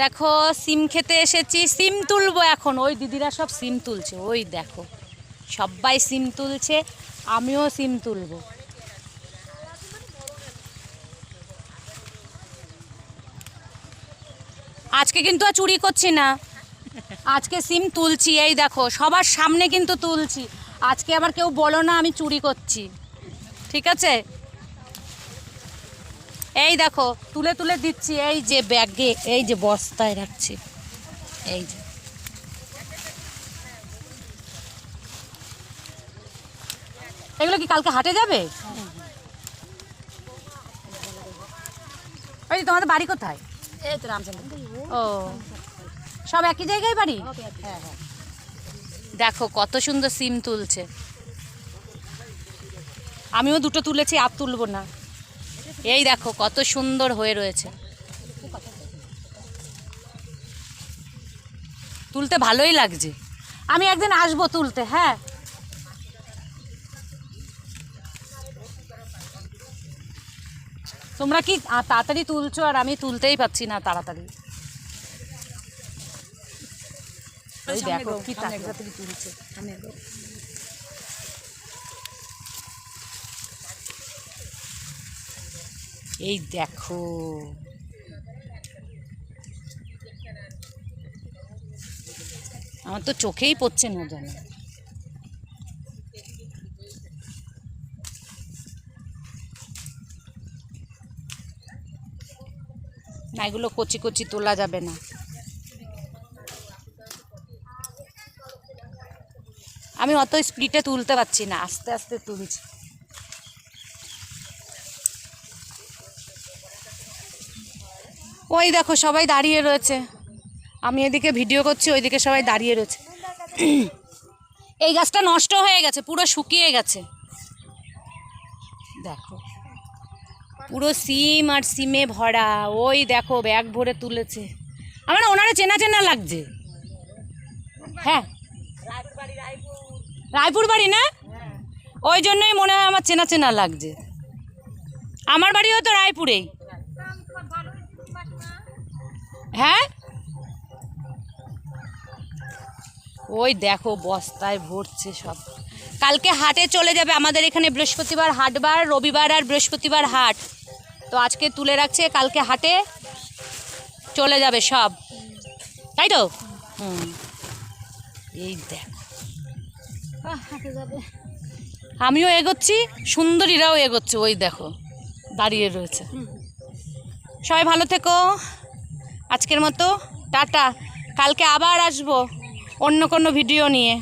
দেখো, সিম খেতে এসেছি, সিম তুলবো এখন। ওই দিদিরা সব সিম তুলছে, ওই দেখো। সবাই সিম তুলছে, আমিও সিম তুলবো। আজকে কিন্তু আর চুরি করছি না। আজকে সিম তুলছি, এই দেখো, সবার সামনে কিন্তু তুলছি। আজকে আবার কেউ বলো না আমি চুরি করছি। ঠিক আছে? এই দেখো তুলে তুলে দিচ্ছি এই যে ব্যাগে এই যে বস্তায় রাখছি। এই যে। এগুলো কি কালকে হাটে যাবে? ওই তোমাদের বাড়ি কোথায়? এই তো রামচন্দ্র। ও। সব একই জায়গায় বাড়ি? হ্যাঁ হ্যাঁ। দেখো কত সুন্দর সিম তুলছে। আমিও দুটো তুলেছি আর তুলবো না। এই দেখো, কত সুন্দর হয়ে রয়েছে। তুলতে ভালোই লাগছে। আমি একদিন আসব তুলতে হ্যাঁ। তোমরা কি তাড়াতাড়ি তুলছো আর আমি তুলতেই পাচ্ছি না তাড়াতাড়ি? দেখো, কি তাড়াতাড়ি। তুলছে এই দেখো। আমার তো চোখেই পড়ছে না যেন। না, এগুলো কচি কচি তোলা যাবে না। আমি অত স্পিডে তুলতে পারছি না, আস্তে আস্তে তুলছি। ওই দেখো, সবাই দাঁড়িয়ে রয়েছে। আমি এদিকে ভিডিও করছি, ওইদিকে সবাই দাঁড়িয়ে রয়েছে। এই গাছটা নষ্ট হয়ে গেছে, পুরো শুকিয়ে গেছে। দেখো, পুরো সিম আর সিমে ভরা, ওই দেখো, ব্যাগ ভরে তুলেছে। আমার ওনারা চেনা চেনা লাগছে। হ্যাঁ। রায়পুর বাড়ি না? ওই জন্যই মনে হয় আমার চেনা চেনা লাগছে। আমার বাড়িও তো রায়পুরেই। হ্যাঁ? ওই দেখো, বস্তায় ভরছে সব। কালকে হাটে চলে যাবে আমাদের এখানে বৃহস্পতিবার হাটবার, রবিবার আর বৃহস্পতিবার হাট। তো আজকে তুলে রাখছে, কালকে হাটে চলে যাবে সব। তাই তো? হুম। এই যাবে। আমিও এগোচ্ছি, সুন্দরীরাও এগোচ্ছে, ওই দেখো, দাঁড়িয়ে রয়েছে। সবাই ভালো থেকো। আজকের মতো টাটা। কালকে আবার আসব অন্য কোনো ভিডিও নিয়ে।